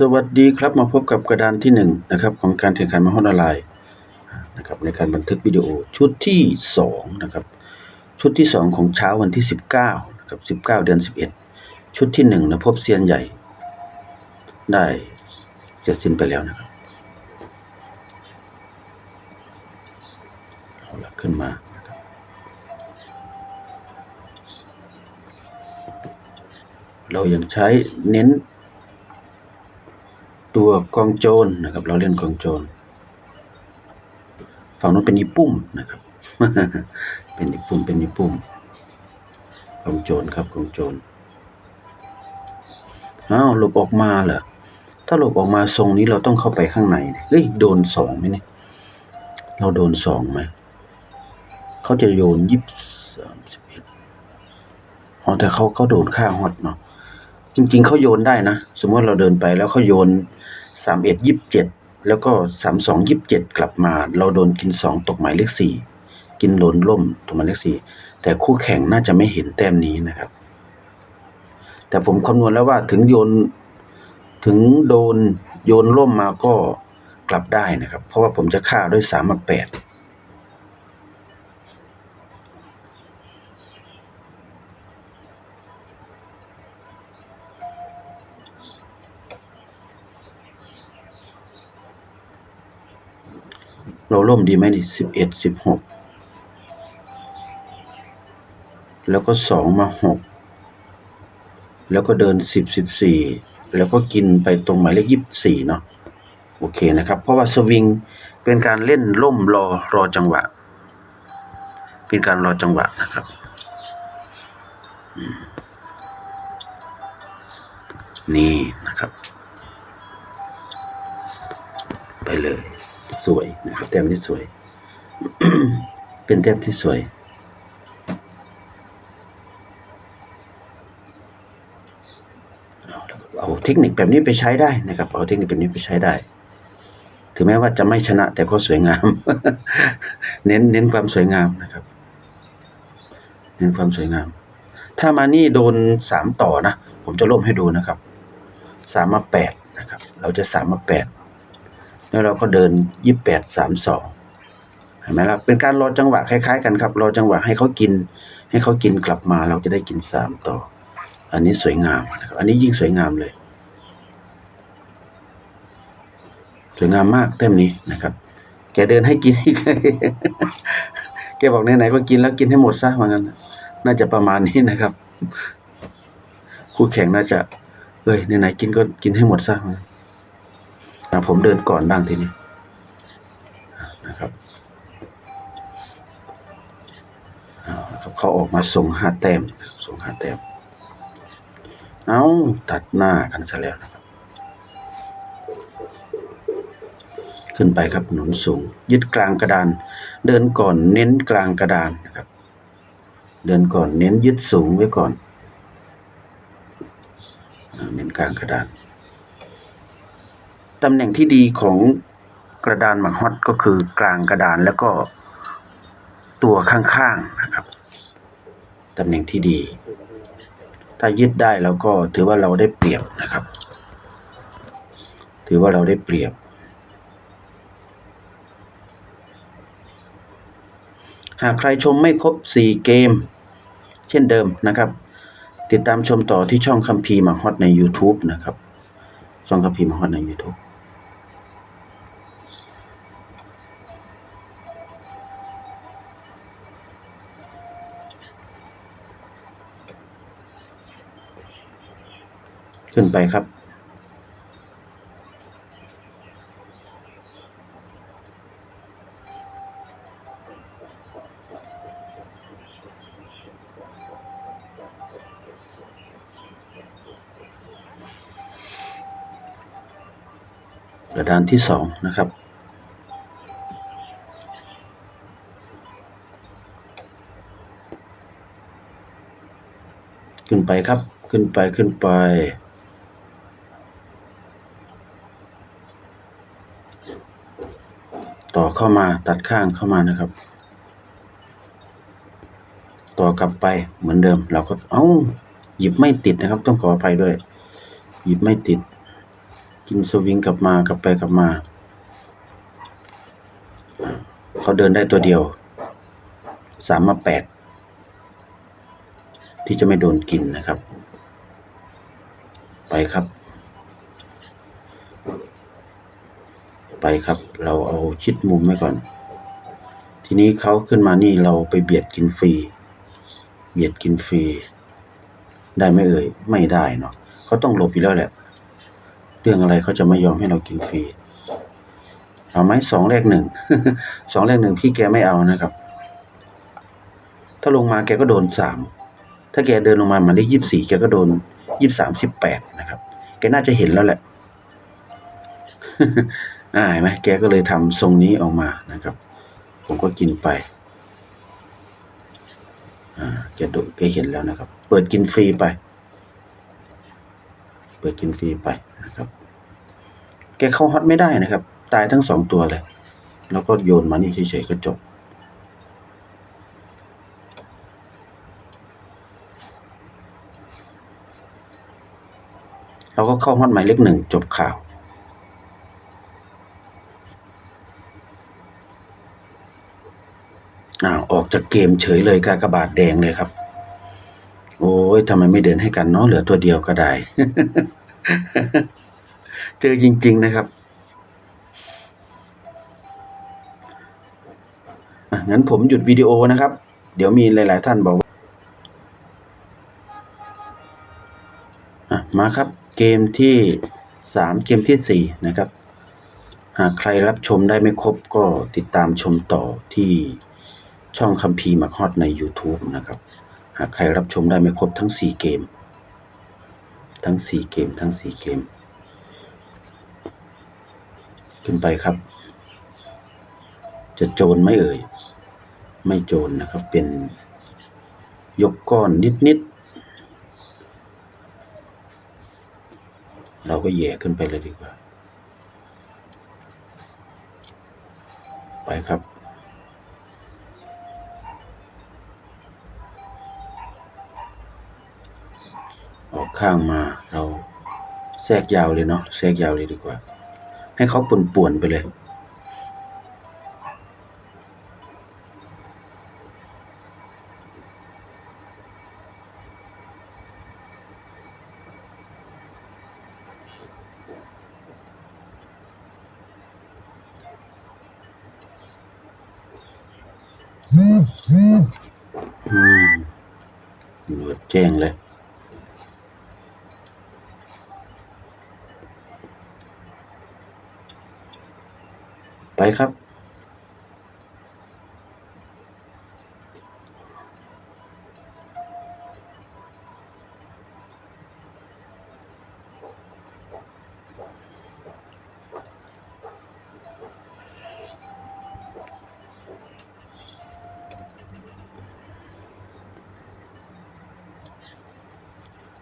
สวัสดีครับมาพบกับกระดานที่หนึ่งนะครับของการแข่งขันมหาวิทยาลัยนะครับในการบันทึกวิดีโอชุดที่สองนะครับชุดที่สองของเช้าวันที่สิบเก้านะครับสิบเก้าเดือนสิบเอ็ดชุดที่หนึ่งนะพบเซียนใหญ่ ได้เสร็จสิ้นไปแล้วนะครับเอาละขึ้นมานะครับเรายังใช้เน้น ตัวกองโจรนะครับ เราเล่นกองโจร ฝั่งนู้นเป็นอีปุ่มนะครับ เป็นอีปุ่มเป็นอีปุ่มกองโจรครับกองโจรอ้าวหลบออกมาเหรอถ้าหลบออกมาทรงนี้เราต้องเข้าไปข้างในเฮ้ยโดนสองไหมเนี่ยเราโดนสองไหมเขาจะโยนยี่สามสิบเอ็ดอ๋อแต่เขาเขาโดนค่าฮอตเนาะ จริง ๆเขาโยนได้นะ สมมติเราเดินไปแล้วเขาโยนสามเอ็ดยี่สิบเจ็ดแล้วก็สามสองยี่สิบเจ็ดกลับมา เราโดนกินสองตกหมายเลขสี่กินโดนล่มตกหมายเลขสี่แต่คู่แข่งน่าจะไม่เห็นแต้มนี้นะครับ แต่ผมคำนวณแล้วว่าถึงโยนถึงโดนโยนล่มมาก็กลับได้นะครับ เพราะว่าผมจะฆ่าด้วยสามมาแปด ราล่มดีไหมนี่สิบเอ็ดสิบหกแล้วก็สองมาหกแล้วก็เดินสิบสิบสี่แล้วก็กินไปตรงหมายเลขยี่สิบสี่เนาะโอเคนะครับ เพราะว่าสวิงเป็นการเล่นล่มรอรอจังหวะ เป็นการรอจังหวะนะครับนี่นะครับ ไปเลย สวยนะครับแต้มที่สวย เป็นแต้มที่สวยเอาเอาเทคนิคแบบนี้ไปใช้ได้นะครับ เอาเทคนิคแบบนี้ไปใช้ได้ ถึงแม้ว่าจะไม่ชนะแต่ก็สวยงาม เน้นเน้นความสวยงามนะครับ เน้นความสวยงาม ถ้ามานี่โดนสามต่อนะ ผมจะล่มให้ดูนะครับสามมาแปดนะครับ เราจะสามมาแปด แล้วเราก็เดินยี่แปดสามสองเห็นไหมล่ะเป็นการรอจังหวะคล้าย ๆ กันครับรอจังหวะให้เขากิน ให้เขากินกลับมาเราจะได้กินสามต่อ อันนี้สวยงามนะครับอันนี้ยิ่งสวยงามเลยสวยงามมากเต็มนี้นะครับ แกเดินให้กินอีกแกบอกไหนๆก็กินแล้วกินให้หมดซะว่างั้นน่าจะประมาณนี้นะครับ คู่แข่งน่าจะเอ้ยไหนๆกินก็กินให้หมดซะว่างั้น อะผมเดินก่อนบ้างทีนี้นะครับเขาออกมาส่งห้าแต้มส่งห้าแต้มเอาตัดหน้ากันซะแล้วนะครับขึ้นไปครับหนุนสูง ยึดกลางกระดาน เดินก่อนเน้นกลางกระดานนะครับ เดินก่อนเน้นยึดสูงไว้ก่อนเน้นกลางกระดาน ตำแหน่งที่ดีของกระดานหมักฮอตก็คือกลางกระดานแล้วก็ตัวข้างๆนะครับตำแหน่งที่ดี ถ้ายึดได้แล้วก็ถือว่าเราได้เปรียบนะครับ ถือว่าเราได้เปรียบ หากใครชมไม่ครบ 4 เกม เช่นเดิมนะครับ ติดตามชมต่อที่ช่องคัมภีร์หมักฮอตใน YouTube นะครับ ช่องคัมภีร์หมักฮอตใน YouTube ขึ้นไปครับ กระดานที่สองนะครับขึ้นไปครับ ขึ้นไป ขึ้นไป ต่ อเข้ามาตัดข้างเข้ามานะครับ ต่อกลับไปเหมือนเดิม เราก็เอ้าหยิบไม่ติดนะครับ ต้องขออภัยด้วย หยิบไม่ติด กินสวิงกลับมากลับไปกลับมา เขาเดินได้ตัวเดียวสามมาแปดที่จะไม่โดนกินนะครับ ไปครับ ไปครับ เราเอาชิดมุมไว้ก่อน ทีนี้เขาขึ้นมานี่เราไปเบียดกินฟรี เบียดกินฟรี ได้ไหมเอ่ย ไม่ได้เนาะเขาต้องหลบอยู่แล้วแหละ เรื่องอะไรเขาจะไม่ยอมให้เรากินฟรี เอาไหมสองแรกหนึ่ง สองแรกหนึ่งพี่แกไม่เอานะครับ ถ้าลงมาแกก็โดนสาม ถ้าแกเดินลงมาหมาได้ยี่สิบสี่แกก็โดนยี่สามสิบแปดนะครับ แกน่าจะเห็นแล้วแหละ อ่าเห็นไหมแกก็เลยทำทรงนี้ออกมานะครับ ผมก็กินไปอ่าแกดูแกเห็นแล้วนะครับ เปิดกินฟรีไป เปิดกินฟรีไปนะครับ แกเข้าฮอตไม่ได้นะครับ ตายทั้งสองตัวเลยแล้วก็โยนมานี่เฉยๆก็จบเราก็เข้าฮอตหมายเลขหนึ่งจบข่าว ออกจากเกมเฉยเลยกากบาทแดงเลยครับ โอ้ยทำไมไม่เดินให้กันเนาะเหลือตัวเดียวก็ได้ เจอจริง ๆนะครับงั้นผมหยุดวิดีโอนะครับ เดี๋ยวมีหลาย ๆ ท่านบอกว่ามาครับ เกมที่สามเกมที่สี่นะครับ หากใครรับชมได้ไม่ครบก็ติดตามชมต่อที่ ช่องคัมภีร์มักฮอตใน YouTube นะครับ หากใครรับชมได้ไม่ครบทั้ง 4 เกม ทั้ง 4 เกม ทั้ง 4 เกม ขึ้นไปครับ จะโจรไหม่เอ่ย ไม่โจรนะครับ เป็นยกก้อนนิด ๆ เราก็แย่ขึ้นไปเลยดีกว่า ไปครับ ข้างมาเราแทรกยาวเลยเนาะแทรกยาวเลยดีกว่า ให้เขาป่วนๆไปเลยอืมตำรวจแจ้งเลย ครับ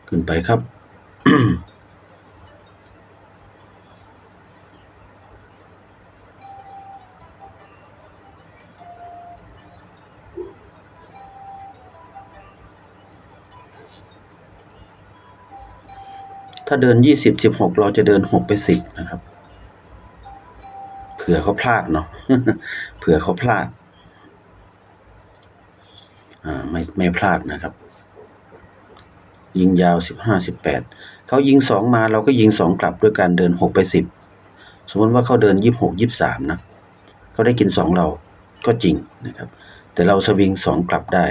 ขึ้นไปครับ ถ้าเดินยี่สิบสิบหกเราจะเดินหกไปสิบนะครับ เผื่อเขาพลาดเนาะเผื่อเขาพลาด อ่าไม่ไม่พลาดนะครับ ยิงยาวสิบห้าสิบแปดเขายิงสองมาเราก็ยิงสองกลับด้วยการเดินหกไปสิบสมมติว่าเขาเดินยี่หกยี่สามนะเขาได้กินสองเราก็จริงนะครับ แต่เราสวิงสองกลับได้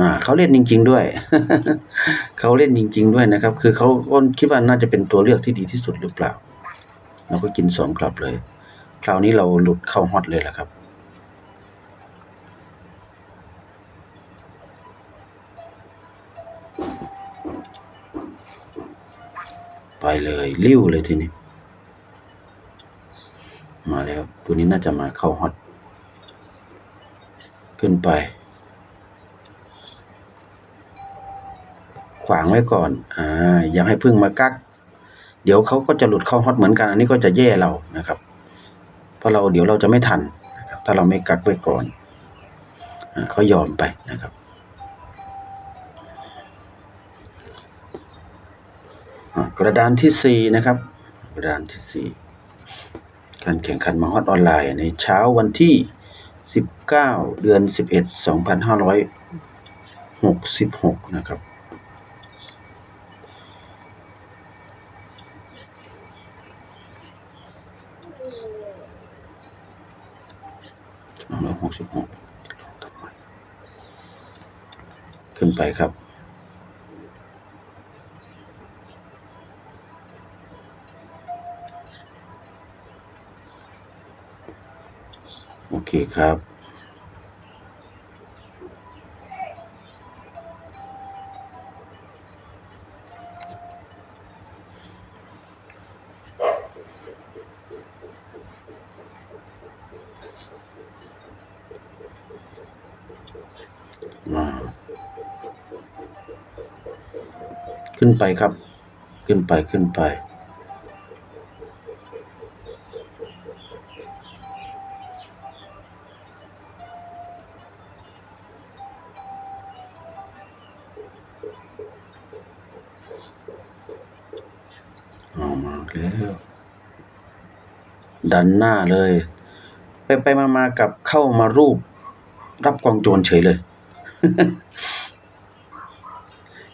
อ่าเขาเล่นจริง ๆ ด้วย เขาเล่นจริง ๆ ด้วยนะครับ คือเขาก็คิดว่าน่าจะเป็นตัวเลือกที่ดีที่สุดหรือเปล่า เราก็กินสองกลับเลย คราวนี้เราหลุดเข้าฮอตเลยแหละครับไปเลยริ้วเลยทีนี้ มาแล้ว ตัวนี้น่าจะมาเข้าฮอต ขึ้นไป วางไว้ก่อน อ่ายังให้พึ่งมากัก เดี๋ยวเขาก็จะหลุดเข้าฮอตเหมือนกัน อันนี้ก็จะแย่เรานะครับ เพราะเราเดี๋ยวเราจะไม่ทันนะครับถ้าเราไม่กักไว้ก่อนอเขายอมไปนะครับกระดานที่สี่นะครับ กระดานที่สี่การแข่งขันมาฮอตออนไลน์ในเช้าวันที่สิบเก้าเดือนสิบเอ็ดสองพันห้าร้อยหกสิบหกนะครับ สอง ร้อยหกสิบหกขึ้นไปครับ โอเคครับ ขึ้นไปครับ ขึ้นไปขึ้นไป เอามาแล้วดันหน้าเลย ไปไปมามากับเข้ามารูป รับกองโจรเฉยเลย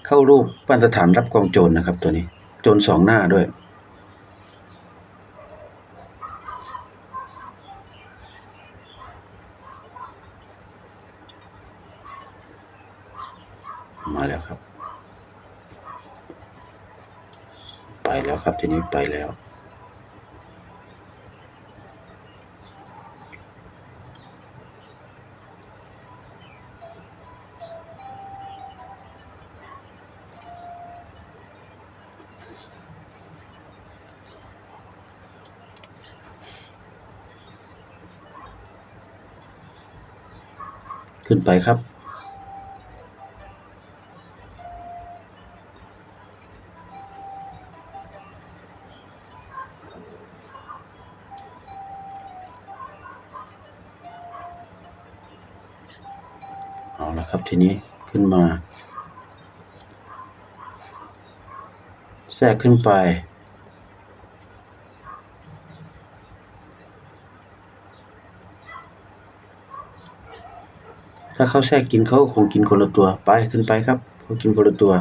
เข้ารูปมาตรฐานรับกองโจรนะครับ ตัวนี้ โจรสองหน้าด้วย มาแล้วครับ ไปแล้วครับทีนี้ไปแล้ว ขึ้นไปครับ เอาละครับทีนี้ขึ้นมา แทรกขึ้นไป ถ้าเขาแทรกกินเขาคงกินคนละตัว ไปขึ้นไปครับเขากินคนละตัว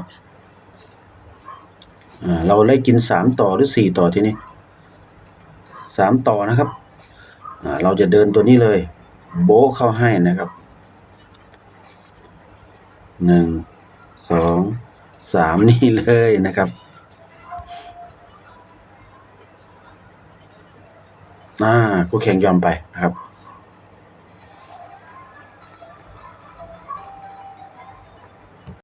อ่า เราไล่กินสามต่อหรือสี่ต่อทีนี้สามต่อนะครับ อ่า เราจะเดินตัวนี้เลย โบเข้าให้นะครับ หนึ่ง สอง สามนี่เลยนะครับอ่าคู่แข่งยอมไปนะครับ